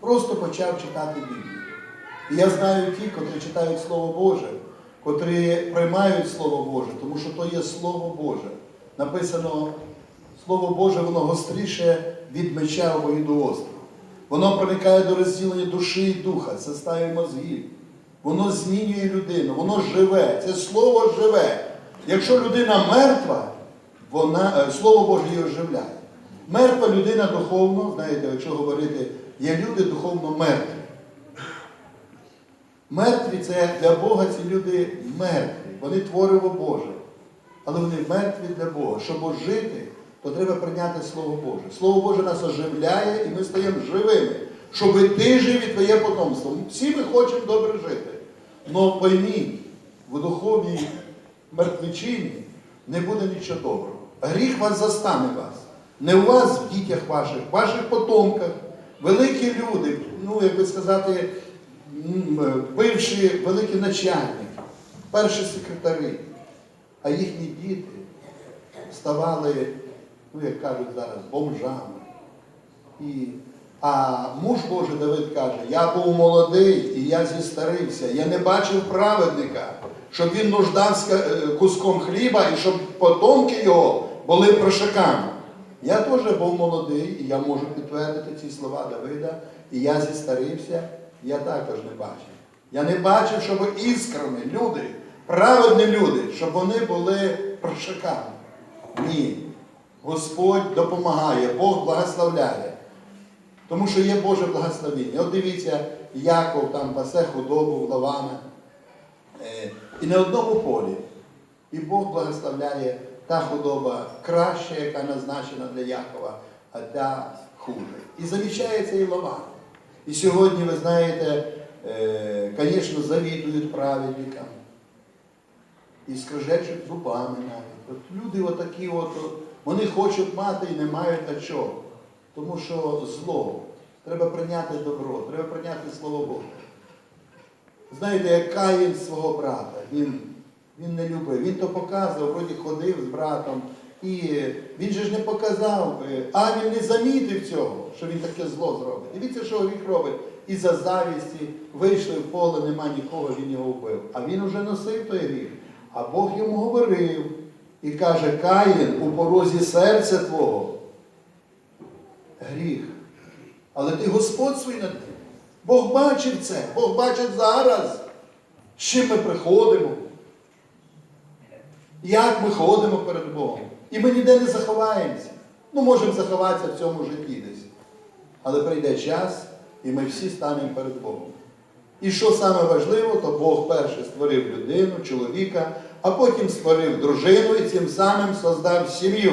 Просто почав читати Біблію. І я знаю ті, котрі читають Слово Боже, котрі приймають Слово Боже, тому що то є Слово Боже. Написано, Слово Боже, воно гостріше від меча обоїдоострого. Воно проникає до розділення душі і духа, це ставить мозгів. Воно змінює людину, воно живе. Це слово живе. Якщо людина мертва, вона, е, Слово Боже її оживляє. Мертва людина духовно, знаєте, якщо говорити, є люди духовно мертві. Мертві це для Бога ці люди мертві. Вони твориво Боже. Але вони мертві для Бога. Щоб жити, то треба прийняти Слово Боже. Слово Боже нас оживляє, і ми стаємо живими. Щоб ти жив і твоє потомство. Всі ми хочемо добре жити. Но пойміть, в духовній мертвечині не буде нічого доброго. Гріх вас застане вас. Не у вас в дітях ваших, в ваших потомках. Великі люди, ну, як би сказати, бивші великі начальники, перші секретарі, а їхні діти ставали, ну як кажуть зараз, бомжами. І, а муж Божий Давид каже, я був молодий і я зістарився, я не бачив праведника, щоб він нуждався е, куском хліба і щоб потомки його були прошаками. Я теж був молодий, і я можу підтвердити ці слова Давида, і я зістарився, я також не бачив. Я не бачив, щоб іскрами люди, праведні люди, щоб вони були прошаками. Ні. Господь допомагає, Бог благословляє. Тому що є Боже благословіння. От дивіться, Яков там пасе худобу в Лавана. Е, І на одному полі. І Бог благословляє та худоба краща, яка назначена для Якова, а та хуже. І замічається і Лаван. І сьогодні, ви знаєте, звісно, завідують праведникам. І скрежечуть зубами навіть. От люди отакі, от, от, вони хочуть мати і не мають а чого. Тому що зло. Треба прийняти добро, треба прийняти Слово Боже. Знаєте, як Каїн свого брата, він, він не любив. Він то показував, вроді ходив з братом. І він же ж не показав, е, а він не замітив цього, що він таке зло зробить. Дивіться, що гріх робить. І за завісті вийшли в поле, нема нікого, він його вбив. А він уже носив той гріх. А Бог йому говорив і каже, Каїн у порозі серця твого гріх. Але ти Господь свій над ним. Бог бачив це, Бог бачить зараз, з чим ми приходимо, як ми ходимо перед Богом. І ми ніде не заховаємося. Ну, можемо заховатися в цьому житті десь. Але прийде час, і ми всі станемо перед Богом. І що саме важливо, то Бог перше створив людину, чоловіка, а потім створив дружину і цим самим создав сім'ю.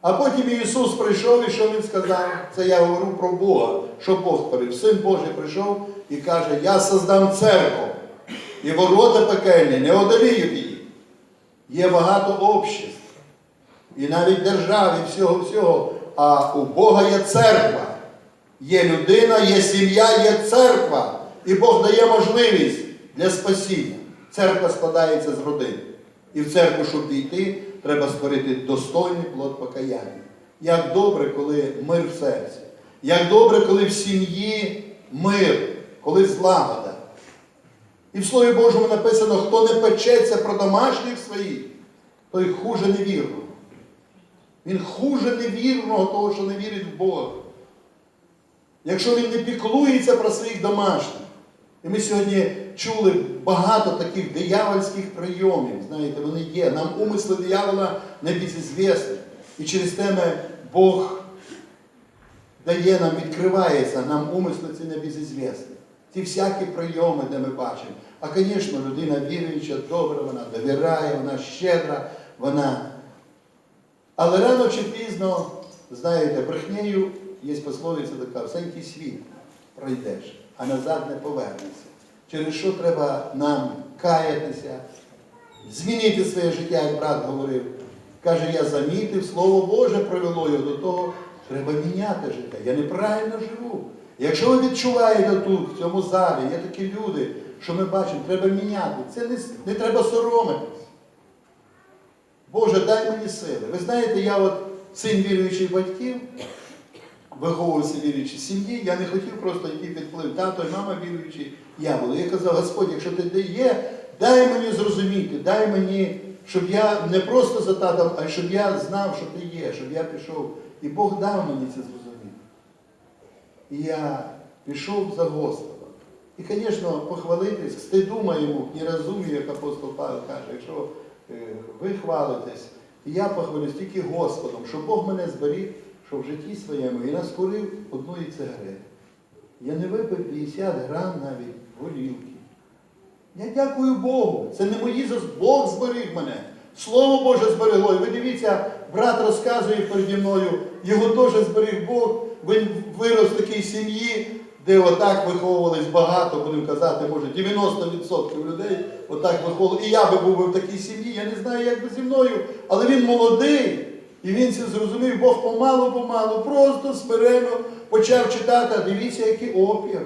А потім Ісус прийшов і що Він сказав? Це я говорю про Бога, що Бог створив. Син Божий прийшов і каже, я создам церкву. І ворота пекельні не одоліють її. Є багато обществ. І навіть держав, і всього-всього. А у Бога є церква. Є людина, є сім'я, є церква. І Бог дає можливість для спасіння. Церква складається з родин. І в церкву, щоб війти, треба створити достойний плод покаяння. Як добре, коли мир в серці. Як добре, коли в сім'ї мир, коли злагода. І в Слові Божому написано, хто не печеться про домашніх своїх, той хуже невірного. Він хуже невірного, того, що не вірить в Бога. Якщо він не піклується про своїх домашніх. І ми сьогодні чули багато таких диявольських прийомів. Знаєте, вони є. Нам умисли диявола не безізвісні. І через те Бог дає нам, відкривається, нам умисли ці не Ці всякі прийоми, де ми бачимо. А, звісно, людина віруюча, добра, вона довіряє, вона щедра, вона. Але рано чи пізно, знаєте, брехнею є пословиця така, всенький світ пройдеш, а назад не повернешся. Через що треба нам каятися, змінити своє життя, як брат говорив. Каже, я замітив, Слово Боже привело його до того, треба міняти життя. Я неправильно живу. Якщо ви відчуваєте тут, в цьому залі, є такі люди, що ми бачимо, треба міняти. Це не, не треба соромитись. Боже, дай мені сили. Ви знаєте, я от син віруючих батьків, виховувався віруючій сім'ї. Я не хотів просто який підплив тато і мама віруючі, я був. Я казав, Господь, якщо ти де є, дай мені зрозуміти, дай мені, щоб я не просто за татом, а щоб я знав, що ти є, щоб я пішов. І Бог дав мені це зрозуміти. І я пішов за Господом. І, звісно, похвалитись, стиду моєму і розумію, як апостол Павел каже, якщо е, ви хвалитесь, я похвалюсь тільки Господом, що Бог мене зберіг, що в житті своєму і наскурив одної цигарети. Я не випив 50 грам навіть горілки. Я дякую Богу. Це не мої зас... Бог зберіг мене. Слово Боже зберегло. І ви дивіться, брат розказує переді мною, його теж зберіг Бог. Він вирос в такій сім'ї, де отак виховувались багато, будемо казати, може 90% людей отак виховували. І я би був би в такій сім'ї, я не знаю, як би зі мною, але він молодий. І він це зрозумів, Бог помалу-помалу, просто смиренно почав читати, а дивіться, який опір.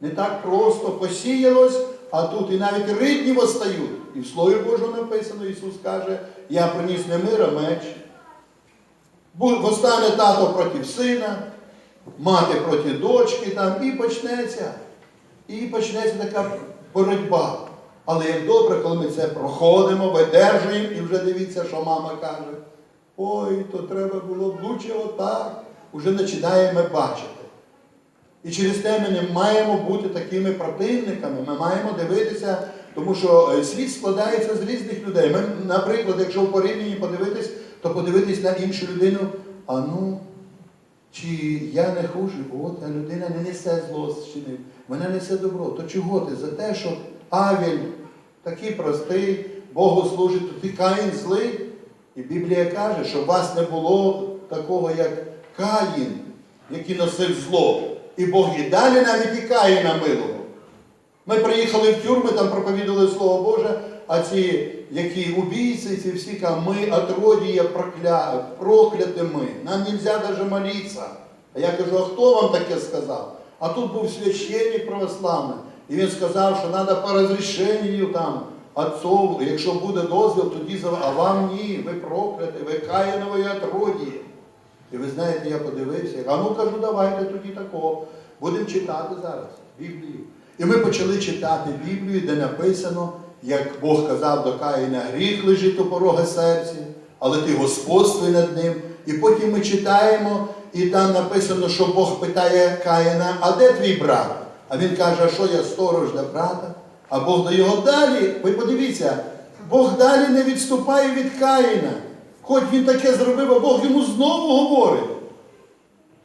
Не так просто посіялось, а тут і навіть ридні восстають. І в Слові Божому написано, Ісус каже, я приніс не мир, а меч. Бу- Восстане тато проти сина, мати проти дочки там, і почнеться. І почнеться така боротьба. Але як добре, коли ми це проходимо, видержуємо, і вже дивіться, що мама каже. Ой, то треба було б лучше отак. Уже починаємо бачити. І через те ми не маємо бути такими противниками, ми маємо дивитися, тому що е, світ складається з різних людей. Ми, наприклад, якщо в порівнянні подивитись, то подивитись на іншу людину, а ну, чи я не хуже, от а людина не несе зло зчинив, вона несе добро. То чого ти? За те, що Авель такий простий, Богу служить, то ти Каїн злий. І Біблія каже, що вас не було такого, як Каїн, який носив зло. І Бог і далі навіть і Каїна милував. Ми приїхали в тюрми, там проповідували Слово Боже, а ці, які убійці, ці всі кажуть, ми отродіє прокля... прокляті ми. Нам не можна навіть молитися. А я кажу, а хто вам таке сказав? А тут був священник православний, і він сказав, що треба по розрішенню там отцов, якщо буде дозвіл, тоді за а вам ні, ви прокляті, ви каїнової отродіє. І ви знаєте, я подивився, а ну кажу, давайте тоді такого. Будемо читати зараз Біблію. І ми почали читати Біблію, де написано, як Бог казав до Каїна, гріх лежить у порога серця, але ти господствуй над ним. І потім ми читаємо, і там написано, що Бог питає Каїна, а де твій брат? А він каже, а що я сторож для брата? А Бог до його далі, ви подивіться, Бог далі не відступає від Каїна. Хоч він таке зробив, а Бог йому знову говорить.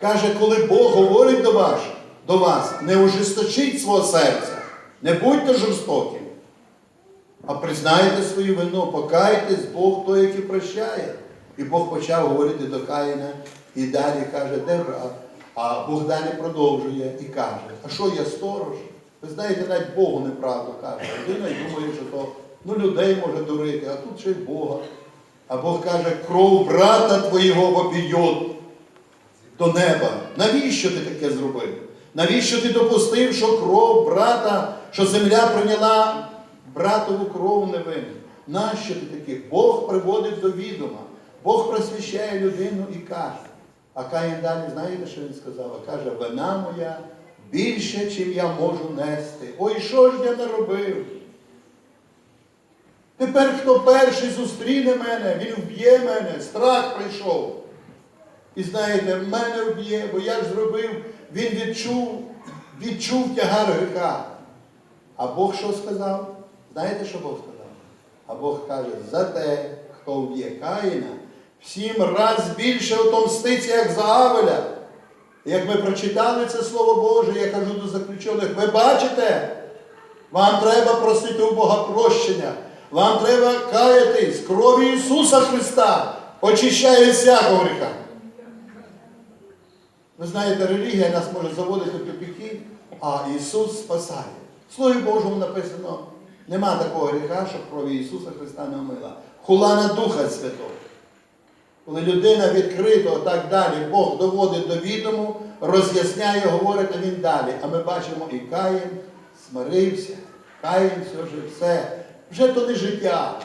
Каже, коли Бог говорить до вас, до вас, не ожесточіть свого серця, не будьте жорстоким, а признайте свою вину, покайтесь, Бог той, який прощає. І Бог почав говорити до Каїна і далі каже, де брат? А Бог далі продовжує і каже, а що я сторож? Ви знаєте, навіть Богу неправду каже. Людина й думає, що то ну, людей може дурити, а тут ще й Бога. А Бог каже, кров брата твого вопіє до неба. Навіщо ти таке зробив? Навіщо ти допустив, що кров брата, що земля прийняла братову кров невинну? Нащо ти такий? Бог приводить до відома. Бог просвіщає людину і каже. А Каїн далі, знаєте, що він сказав? Каже, вина моя більше, чим я можу нести. Ой, що ж я наробив? Тепер хто перший зустріне мене, він вб'є мене, страх прийшов. І знаєте, мене вб'є, бо я ж зробив, він відчув, відчув тягар гріха. А Бог що сказав? Знаєте, що Бог сказав? А Бог каже, за те, хто вб'є Каїна, в сім раз більше отомститься, як за Авеля. Як ми прочитали це Слово Боже, я кажу до заключених, ви бачите, вам треба просити у Бога прощення. Вам треба каятись крові Ісуса Христа, очищає всякого гріха. Ви знаєте, релігія нас може заводити в тупики, а Ісус спасає. В Слові Божому написано, нема такого гріха, щоб крові Ісуса Христа не омила. Хула на Духа Святого. Коли людина відкрито так далі, Бог доводить до відому, роз'ясняє, говорить, а він далі. А ми бачимо, і Каїн смирився. Каїн все вже все. Вже то не життя.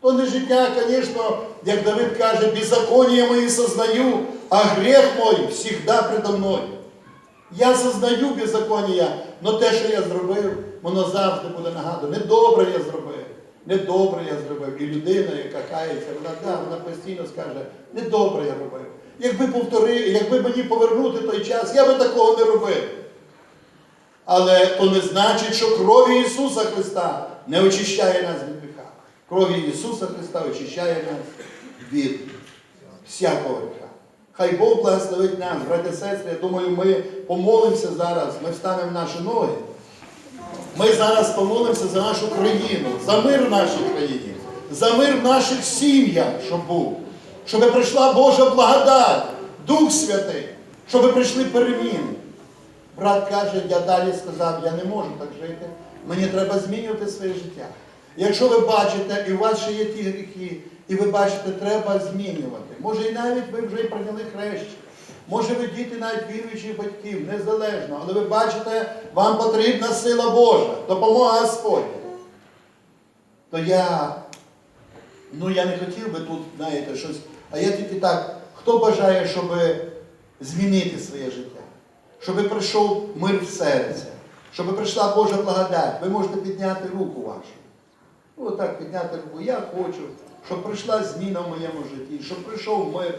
То не життя, звісно, як Давид каже, беззаконня мої сознаю, а грех мой всегда предо мною. Я зазнаю беззаконня, але те, що я зробив, воно завжди буде нагадувати. Недобре я зробив, недобре я зробив. І людина, яка кається, вона, да, вона постійно скаже, недобре я робив. Якби повтори, якби мені повернути той час, я би такого не робив. Але то не значить, що крові Ісуса Христа не очищає нас від гріха. Крові Ісуса Христа очищає нас від всякого гріха. Хай Бог благословить нас, браті сестри. Я думаю, ми помолимося зараз, ми встанемо наші ноги. Ми зараз помолимося за нашу країну, за мир в нашій країні, за мир в наших сім'ях, щоб був, щоб прийшла Божа благодать, Дух Святий, щоб прийшли переміни. Брат каже, я далі сказав, я не можу так жити, мені треба змінювати своє життя. Якщо ви бачите, і у вас ще є ті гріхи, і ви бачите, треба змінювати. Може, і навіть ви вже й прийняли хрещення. Може, ви діти навіть віруючих батьків, незалежно, але ви бачите, вам потрібна сила Божа, допомога Господня. То я, ну я не хотів би тут, знаєте, щось, а я тільки так, хто бажає, щоб змінити своє життя, щоб прийшов мир в серце, щоб прийшла Божа благодать, ви можете підняти руку вашу. Ну, отак підняти руку. Я хочу, щоб прийшла зміна в моєму житті, щоб прийшов мир.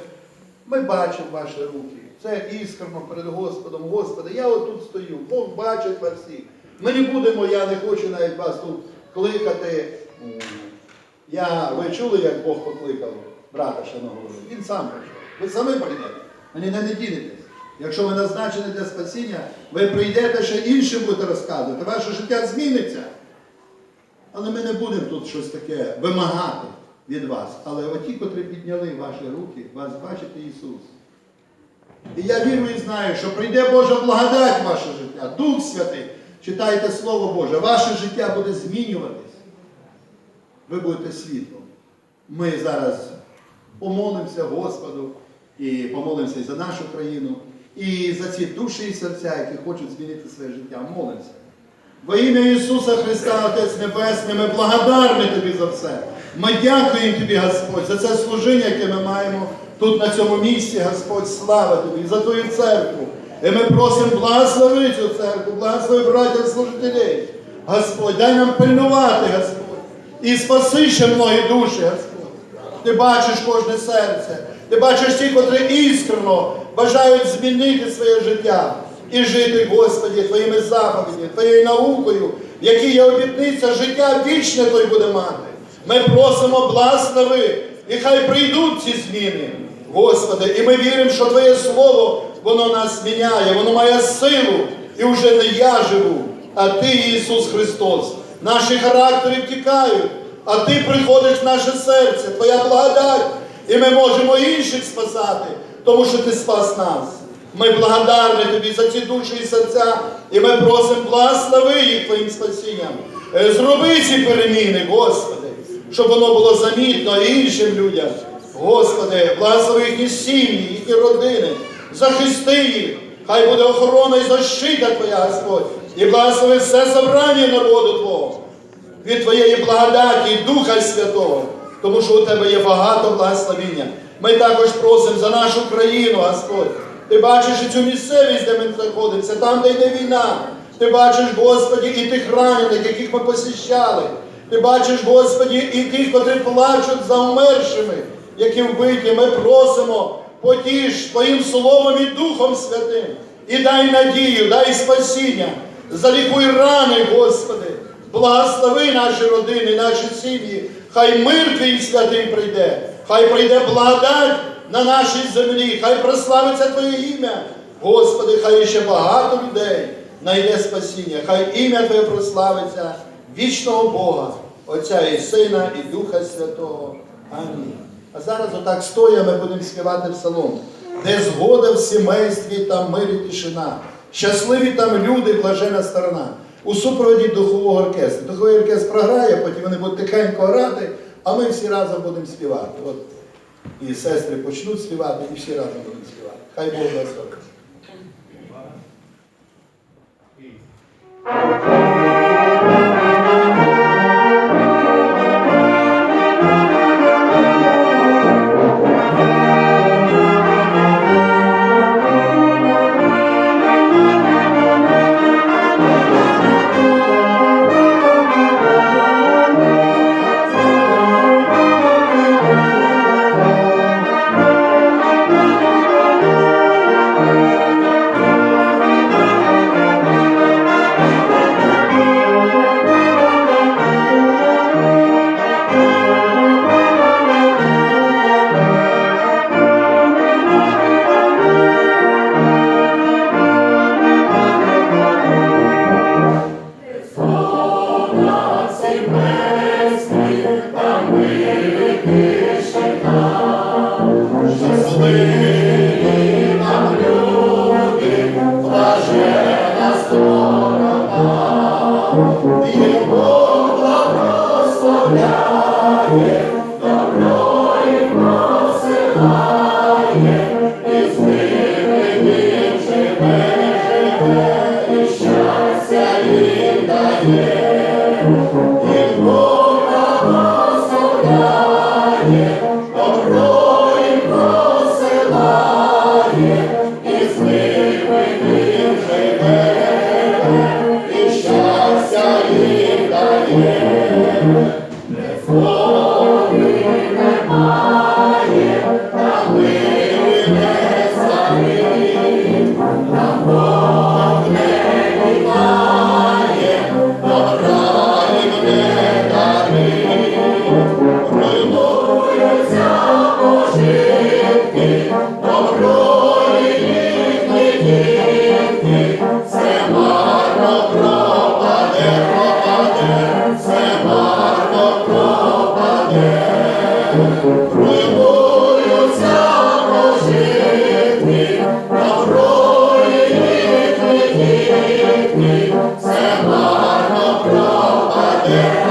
Ми бачимо ваші руки. Це іскрено перед Господом. Господи, я отут стою, Бог бачить вас всіх. Ми не будемо, я не хочу навіть вас тут кликати. Я, ви чули, як Бог покликав брата шановного? Він сам прийшов. Ви самі прийдете. Ніде не дінетесь. Якщо ви назначені для спасіння, ви прийдете ще іншим будете розказувати. Ваше життя зміниться. Але ми не будемо тут щось таке вимагати від вас. Але оті, котрі підняли ваші руки, вас бачить Ісус. І я вірю і знаю, що прийде Божа благодать в ваше життя, Дух Святий. Читайте Слово Боже, ваше життя буде змінюватись. Ви будете світлом. Ми зараз помолимося Господу і помолимося і за нашу країну, і за ці душі і серця, які хочуть змінити своє життя. Молимося. Во ім'я Ісуса Христа, Отець Небесний, ми благодарні Тобі за все. Ми дякуємо Тобі, Господь, за це служіння, яке ми маємо тут, на цьому місці, Господь, слава Тобі, за Твою церкву. І ми просимо благослови цю церкву, благослови братів служителей. Господь, дай нам пильнувати, Господь. І спаси ще многі душі, Господь. Ти бачиш кожне серце. Ти бачиш ті, котрі іскрено бажають змінити своє життя і жити, Господі, Твоїми заповідями, Твоєю наукою, в якій є обітниця, життя вічне Той буде мати. Ми просимо благослови, і хай прийдуть ці зміни, Господи, і ми віримо, що Твоє Слово, воно нас міняє, воно має силу, і вже не я живу, а Ти, Ісус Христос. Наші характери втікають, а Ти приходиш в наше серце, Твоя благодать, і ми можемо інших спасати, тому що Ти спас нас. Ми благодарні Тобі за ці душі і серця, і ми просимо благослови їх Твоїм спасінням. Е, Зроби ці переміни, Господи, щоб воно було замітно іншим людям. Господи, благослови їхні сім'ї, їхні родини, захисти їх, хай буде охорона і защита Твоя, Господь, і благослови все забрання народу Твого від Твоєї благодаті і Духа Святого, тому що у Тебе є багато благословіння. Ми також просимо за нашу країну, Господь. Ти бачиш і цю місцевість, де ми знаходимося, там, де йде війна. Ти бачиш, Господі, і тих ранених, яких ми посіщали. Ти бачиш, Господі, і тих, котрі плачуть за умершими, які вбиті. Ми просимо, потіш Твоїм Словом і Духом Святим. І дай надію, дай спасіння. Залікуй рани, Господи. Благослови наші родини, наші сім'ї. Хай мир Твій святий прийде, хай прийде благодать на нашій землі, хай прославиться Твоє ім'я. Господи, хай ще багато людей знайде спасіння, хай ім'я Твоє прославиться вічного Бога, Отця і Сина, і Духа Святого. Амінь. А зараз отак стоя ми будемо співати псалом, де згода в сімействі там мир і тишина. Щасливі там люди, блажена сторона. У супроводі духового оркестру. Духовий оркестр програє, потім вони будуть тихенько орати, а ми всі разом будемо співати. От і сестри почнуть співати, і всі разом будемо співати. Хай Бог благословить. Amém.